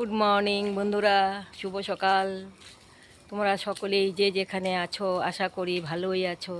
Good morning বন্ধুরা। শুভ সকাল। তোমরা সকলেই যে যেখানে আছো, আশা করি ভালোই আছো।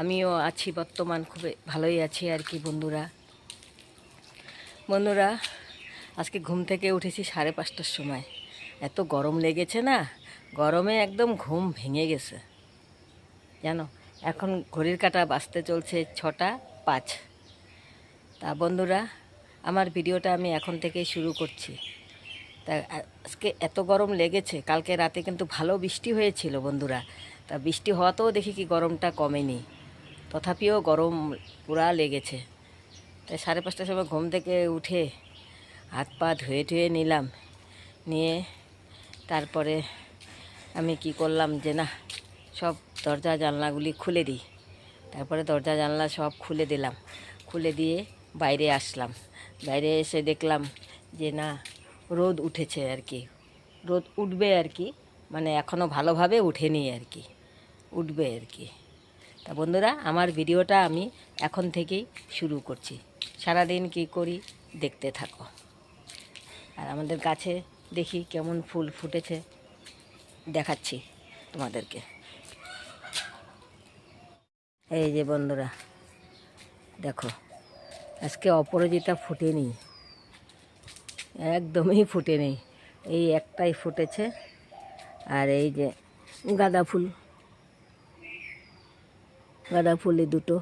আমিও আছি বর্তমান, খুব ভালোই আছি আর কি, বন্ধুরা। বন্ধুরা, আজকে ঘুম থেকে উঠেছি সাড়ে পাঁচটার সময়। এত গরম লেগেছে না? গরমে একদম ঘুম ভেঙে গেছে। জানো, এখন ঘড়ির কাটা বাঁচতে চলছে ছটা পাঁচ। তা বন্ধুরা, আমার ভিডিওটা আমি এখন থেকেই শুরু করছি। তা, আজকে এত গরম লেগেছে, কালকে রাতে কিন্তু ভালো বৃষ্টি হয়েছিল বন্ধুরা। তা বৃষ্টি হওয়াতেও দেখি কি গরমটা কমেনি। তথাপিও গরম পুরা লেগেছে। তাই সাড়ে পাঁচটার সময় ঘুম থেকে উঠে হাত পা ধুয়ে ধুয়ে নিলাম। নিয়ে তারপরে আমি কি করলাম যে না, সব দরজা জানলাগুলি খুলে দিই। তারপরে দরজা জানলা সব খুলে দিলাম। খুলে দিয়ে বাইরে আসলাম। বাইরে এসে দেখলাম যে না রোদ উঠেছে আর কি। রোদ উঠবে আর কি মানে এখনও ভালোভাবে উঠেনি আর কি, উঠবে আর কি। তা বন্ধুরা, আমার ভিডিওটা আমি এখন থেকেই শুরু করছি। সারাদিন কি করি দেখতে থাকো। আর আমাদের গাছে দেখি কেমন ফুল ফুটেছে, দেখাচ্ছি তোমাদেরকে। এই যে বন্ধুরা, দেখো, আজকে অপরাজিতা ফুটেনি। একদমই ফুটে নেই। এই একটাই ফুটেছে। আর এই যে গাঁদা ফুল। গাঁদা ফুল দুটো।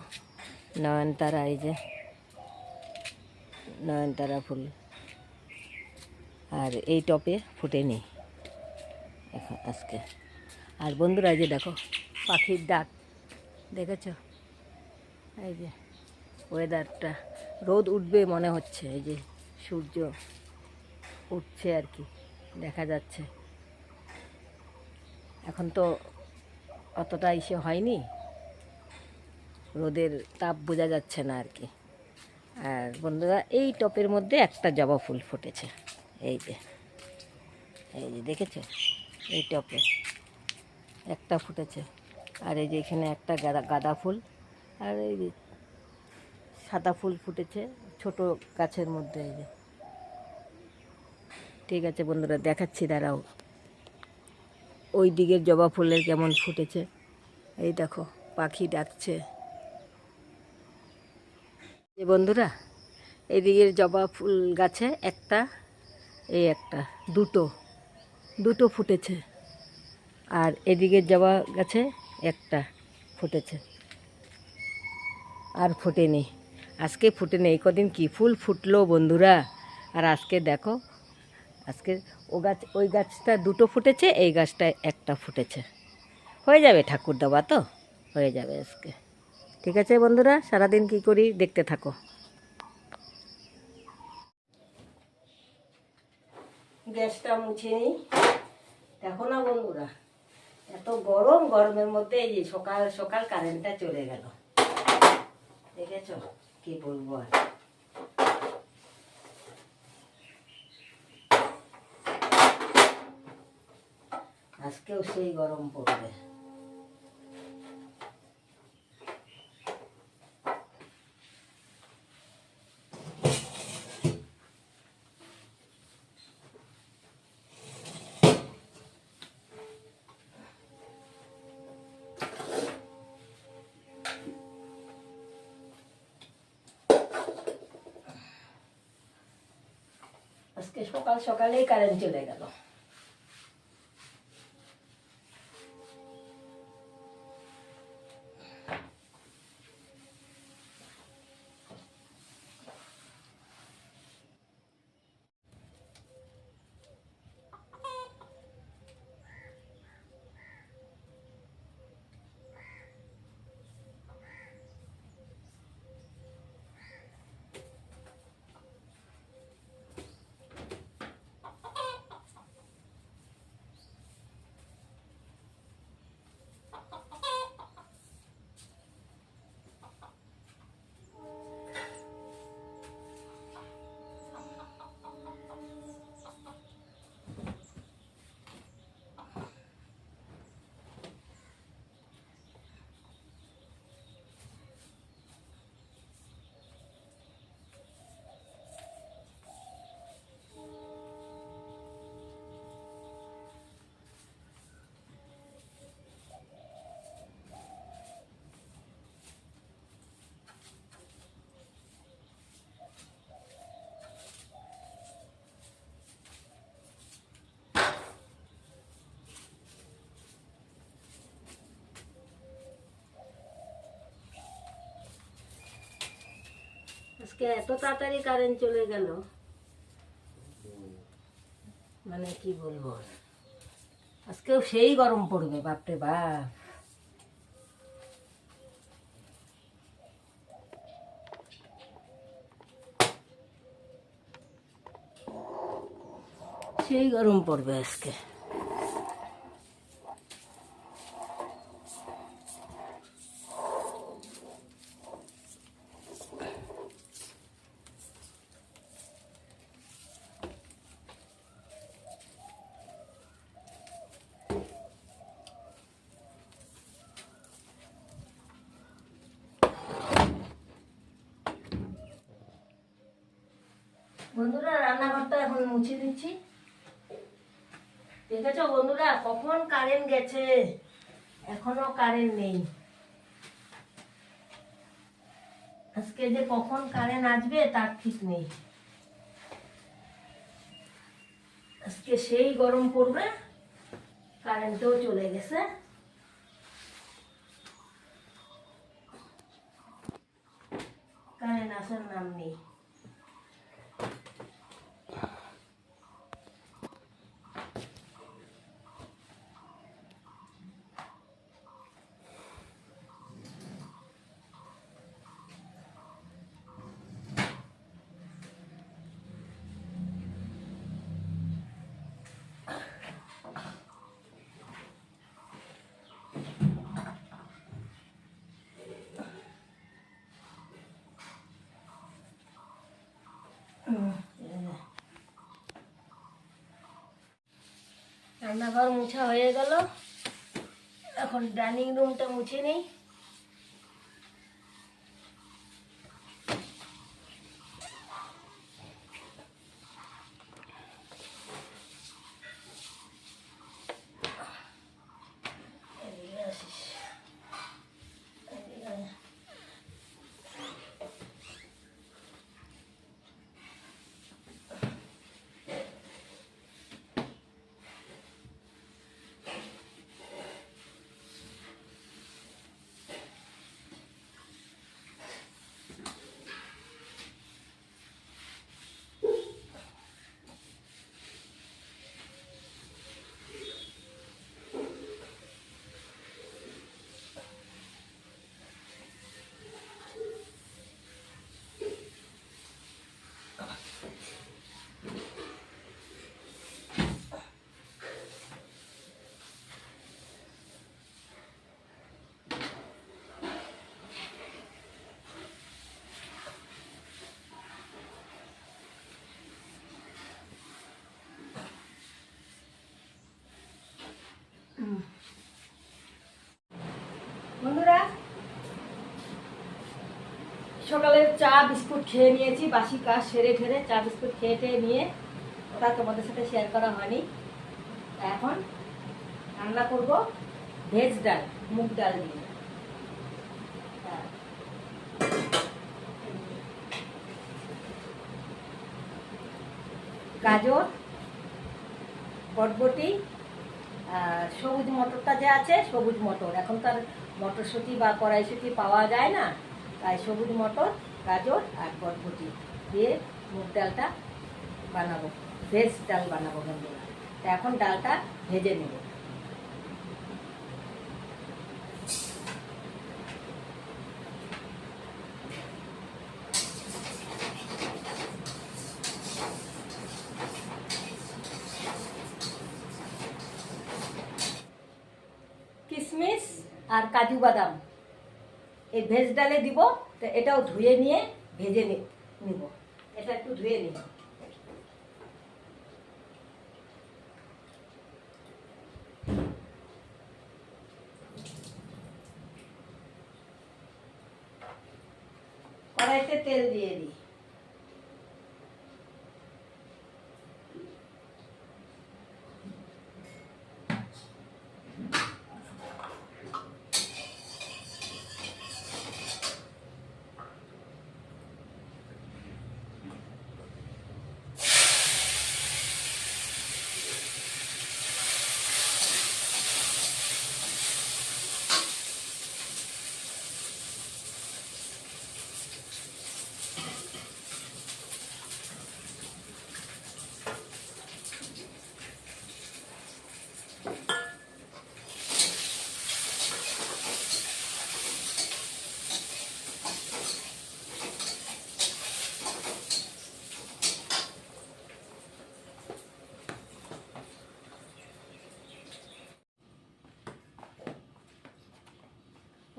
নয়নতারা এই যে। নয়নতারা ফুল। আর এই টপে ফুটেনি এখন আজকে। আর বন্ধুরা এই যে দেখো, পাখির ডাক। দেখেছ? এই যে ওয়েদারটা রোদ উঠবে মনে হচ্ছে। এই যে সূর্য। উঠছে আর কি, দেখা যাচ্ছে। এখন তো অতটা ইসে হয়নি, রোদের তাপ বোঝা যাচ্ছে না আর কি। আর বন্ধুরা, এই টপের মধ্যে একটা জবা ফুল ফুটেছে, এই যে এই যে দেখেছ? এই টপে একটা ফুটেছে, আর এই যে এখানে একটা গাঁদা গাঁদা ফুল, আর এই যে সাদা ফুল ফুটেছে, ছোট গাছের মধ্যে এই যে। ঠিক আছে বন্ধুরা, দেখাচ্ছি, দাঁড়াও। ওই দিকের জবা ফুলের কেমন ফুটেছে? এই দেখো, পাখি ডাকছে। যে বন্ধুরা, এই দিকের জবা ফুল গাছে একটা, এই একটা, দুটো দুটো ফুটেছে। আর এদিকের জবা গাছে একটা ফুটেছে। আর ফোটেনি। আজকে ফুটেনি, এই কদিন কী ফুল ফুটলো বন্ধুরা? আর আজকে দেখো আজকে ও গাছ, ওই গাছটা দুটো ফুটেছে, এই গাছটা একটা ফুটেছে। হয়ে যাবে ঠাকুর দেওয়া তো? হয়ে যাবে আজকে। ঠিক আছে বন্ধুরা, সারাদিন কি করি দেখতে থাকো। গ্যাসটা মুছে নিই। দেখো না বন্ধুরা, এত গরম, গরমের মধ্যে এই যে সকাল সকাল কারেন্টটা চলে গেল। দেখেছ কি বলব আর? আজকেও সেই গরম পড়বে। আজকে সকাল সকালেই কারেন্ট চলে গেল। আজকে এত তাড়াতাড়ি কারেন্ট চলে গেল। মানে কি বলব? আজকেও সেই গরম পড়বে, বাপরে বাপ। সেই গরম পড়বে আজকে বন্ধুরা রান্নাঘরটা এখন মুছে দিচ্ছি দেখেছ বন্ধুরা কখন কারেন্ট গেছে। এখনও কারেন্ট নেই। আজকে যে কখন কারেন্ট আসবে, তার ঠিক নেই। আজকে সেই গরম পড়বে কারেন্টও চলে গেছে। কারেন্ট আসার নাম নেই। রান্নাঘর মুছা হয়ে গেল। এখন ডাইনিং রুমটা মুছে নেই। সকালে চা বিস্কুট খেয়ে নিয়েছি, বাসি কাজ সেরে ফেরে চা বিস্কুট খেয়ে টেয়ে নিয়ে ওটা তোমাদের সাথে শেয়ার করা হয়নি। এখন রান্না করব ভেজ ডাল, মুগ ডাল তা গাজর, বটবটি সবুজ মটরটা যে আছে, সবুজ মটর। এখন তার মটরশুঁটি বা কড়াইশুঁটি পাওয়া যায় না। তাই সবুজ মটর, গাজর আর বটবটি দিয়ে মুগ ডালটা বানাবো, ভেজ ডাল বানাবো বন্ধুরা। তা এখন ডালটা ভেজে নেব। কিশমিশ আর কাজু বাদাম। ভেজ ডালে দিব, তো এটাও ধুয়ে নিয়ে ভেজে নিব। এটা একটু ধুয়ে নিব। কড়াইতে তেল দিয়ে দিই।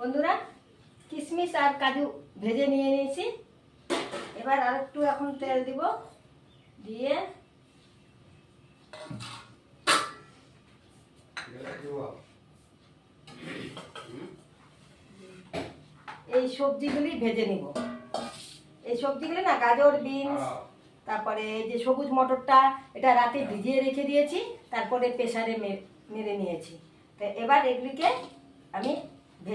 বন্ধুরা কিশমিশ আর কাজু ভেজে নিয়ে নিয়েছি। এবার আর একটু এখন তেল দিব দিয়ে। এই সবজিগুলি ভেজে নিব। এই সবজিগুলি না গাজর বিনস তারপরে এই যে সবুজ মটরটা এটা রাতে ভিজিয়ে রেখে দিয়েছি তারপরে প্রেসারে মেরে নিয়েছি। তো এবার এগুলিকে আমি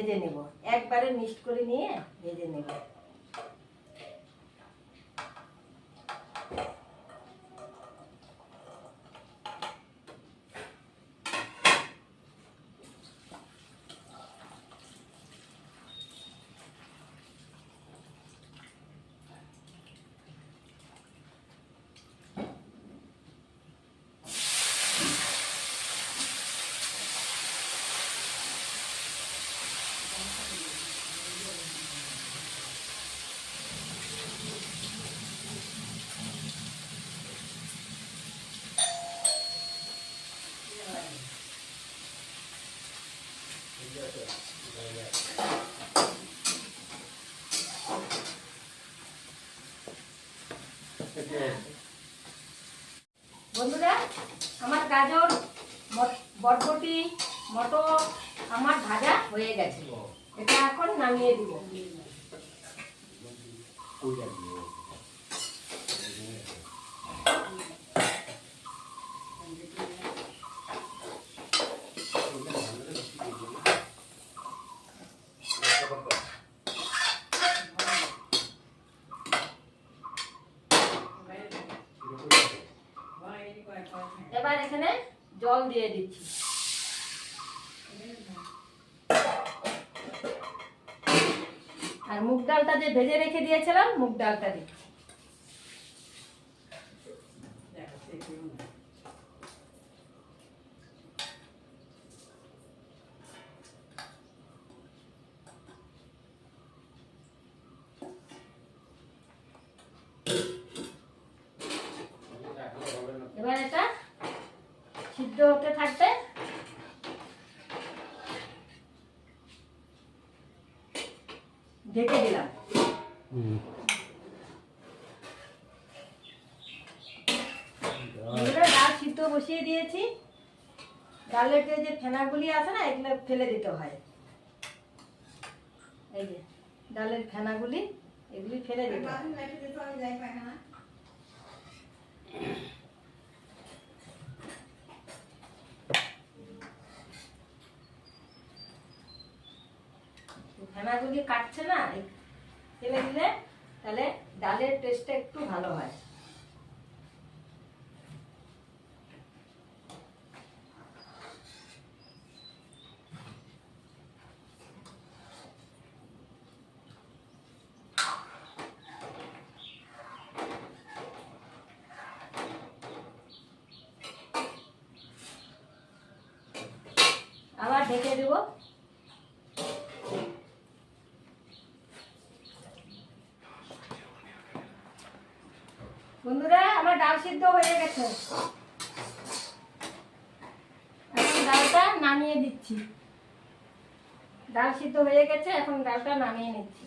ভেজে নেব। একবারে মিক্সড করে নিয়ে ভেজে নেব। বন্ধুরা আমার গাজর বরবটি মটর আমার ভাজা হয়ে গেছে। এটা এখন নামিয়ে দিব এবার এখানে জল দিয়ে দিচ্ছি। আর মুগ ডালটা যে ভেজে রেখে দিয়েছিলাম মুগ ডালটা দিচ্ছি এবার এটা সিদ্ধ হতে থাকবে ঢেকে দিলাম এগুলো ডাল সিদ্ধ বসিয়ে দিয়েছি। ডালের যে ফেনাগুলি আছে না, এগুলো ফেলে দিতে হয়। এই যে, ডালের ফেনাগুলি, এগুলি ফেলে দিতে ফেনাগুলি কাটছে না ফেলে দিলে তাহলে ডালের টেস্টটা একটু ভালো হয়। আবার ঢেকে দেব। বন্ধুরা, আমার ডাল সিদ্ধ হয়ে গেছে। ডালটা নামিয়ে দিচ্ছি। ডাল সিদ্ধ হয়ে গেছে, এখন ডালটা নামিয়ে নিচ্ছি।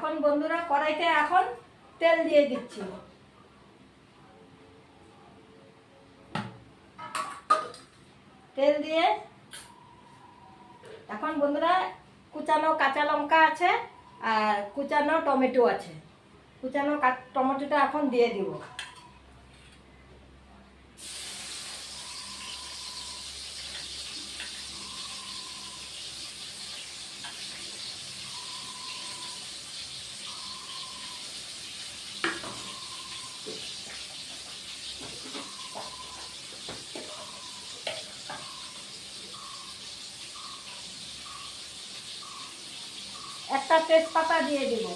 এখন বন্ধুরা কড়াইতে এখন তেল দিয়ে দিচ্ছি। তেল দিয়ে এখন বন্ধুরা কুচানো কাঁচা লঙ্কা আছে আর কুচানো টমেটো আছে। কুচানো টমেটোটা এখন দিয়ে দিব একটা তেজপাতা দিয়ে দিব।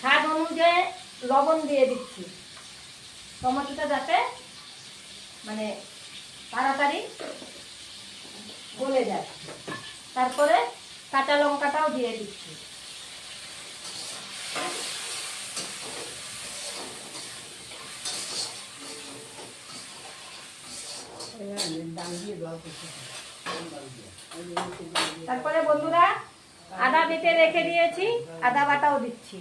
স্বাদ অনুযায়ী লবণ দিয়ে দিচ্ছি। টমেটোটা যাতে মানে তাড়াতাড়ি গলে যায়। তারপরে কাঁচা লঙ্কাটাও দিয়ে দিচ্ছি। তারপরে বন্ধুরা আদা বেটে রেখে দিয়েছি আদা বাটাও দিচ্ছি।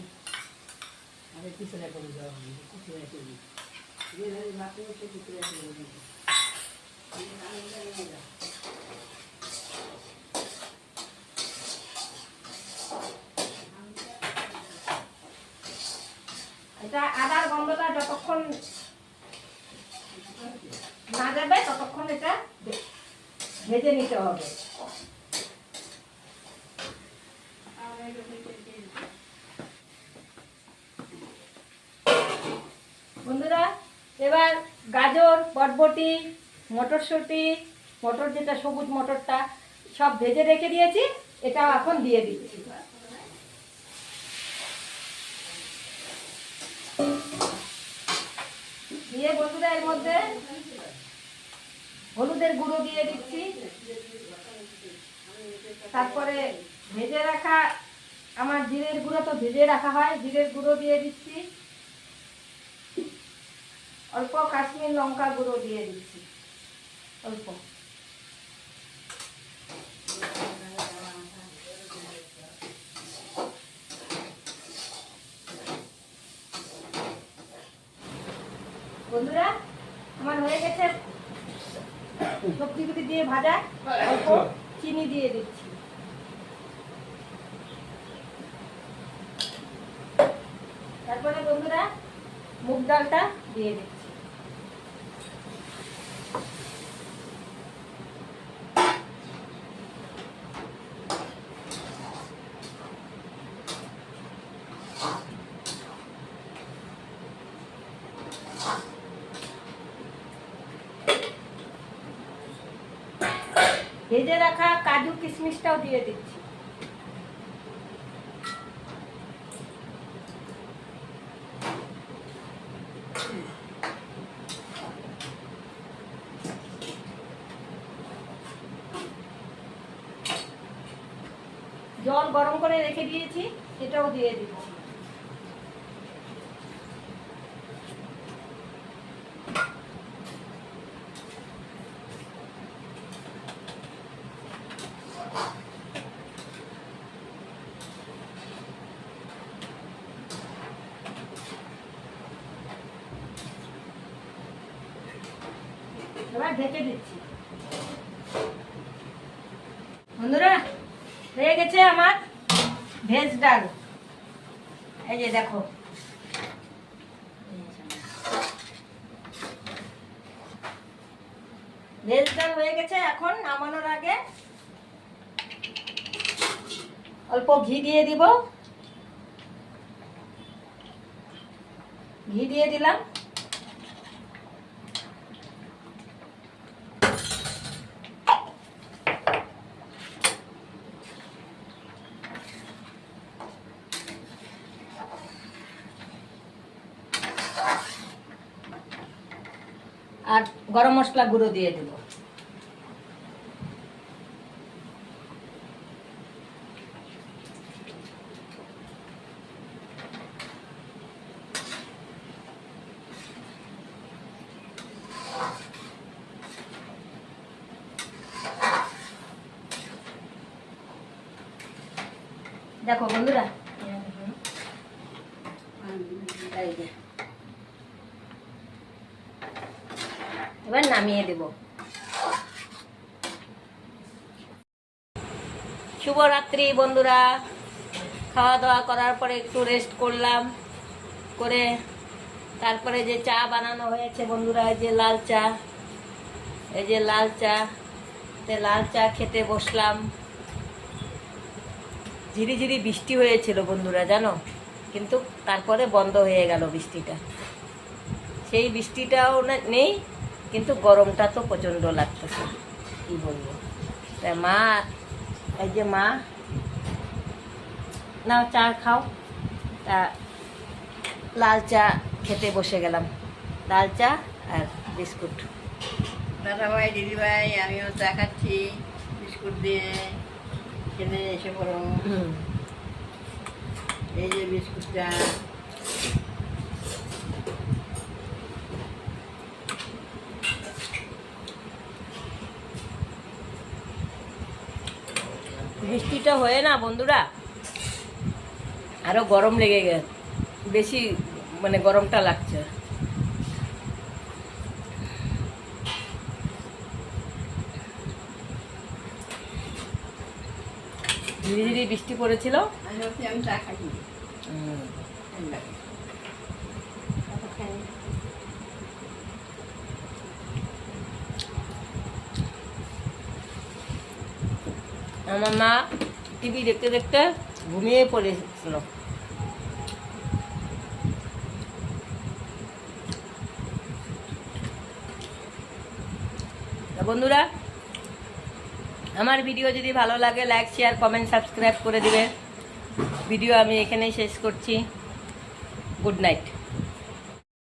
এটা আদার গন্ধটা যতক্ষণ না যাবে ততক্ষণ এটা ভে- ভেজে নিতে হবে। বন্ধুরা, এবার গাজর, বটবটি, মটরশুঁটি, মটর যেটা সবুজ মটরটা, সব ভেজে রেখে দিয়েছি, এটাও এখন দিয়ে দিচ্ছি। দিয়ে বন্ধুরা এর মধ্যে হলুদের গুঁড়ো দিয়ে দিচ্ছি। তারপরে ভেজে রাখা, আমার জিরের গুঁড়ো তো ভেজে রাখা হয়, জিরের গুঁড়ো দিয়ে দিচ্ছি। অল্প কাশ্মীর লঙ্কা গুঁড়ো দিয়ে দিচ্ছি, অল্প। বন্ধুরা, আমার হয়ে গেছে সবজিগুলি দিয়ে ভাজা অল্প চিনি দিয়ে দিচ্ছি। তারপরে বন্ধুরা মুগ ডালটা দিয়ে দিচ্ছি ভেজে রাখা কাজু কিশমিশটাও দিয়ে দিচ্ছি জল গরম করে রেখে দিয়েছি সেটাও দিয়ে দিচ্ছি এবার ঢেকে দিচ্ছি। বন্ধুরা, হয়ে গেছে আমার ভেজ ডাল। এই যে দেখো। ভেজ ডাল হয়ে গেছে এখন নামানোর আগে অল্প ঘি দিয়ে দিব। ঘি দিয়ে দিলাম আর গরম মশলা গুঁড়ো দিয়ে দেব। দেখো বন্ধুরা। এই যে। এবার নামিয়ে দেব। শুভরাত্রি বন্ধুরা। খাওয়া দাওয়া করার পরে একটু রেস্ট করলাম করে তারপরে যে চা বানানো হয়েছে বন্ধুরা, এই যে লাল চা, এই যে লাল চা, তে লাল চা খেতে বসলাম। ঝিরি ঝিরি বৃষ্টি হয়েছিল বন্ধুরা, জানো? কিন্তু তারপরে বন্ধ হয়ে গেল বৃষ্টিটা। সেই বৃষ্টিটাও নেই কিন্তু গরমটা তো প্রচণ্ড লাগতেছে কি বলব? তা মা এই যে মা নাও চা খাও। তা লাল চা খেতে বসে গেলাম। লাল চা আর বিস্কুট। দাদা ভাই দিদি ভাই আমিও চা খাচ্ছি বিস্কুট দিয়ে খেতে এসে পড়ো এই যে বিস্কুটটা। বৃষ্টিটা হয়ে না বন্ধুরা? আরও গরম লেগে গেছে বেশি মানে গরমটা লাগছে। ধীরে ধীরে বৃষ্টি পড়েছিল। আমার মা টিভি দেখতে দেখতে ঘুমিয়ে পড়েছিল। বন্ধুরা, আমার ভিডিও যদি ভালো লাগে লাইক শেয়ার কমেন্ট সাবস্ক্রাইব করে দিবে। ভিডিও আমি এখানেই শেষ করছি। Good night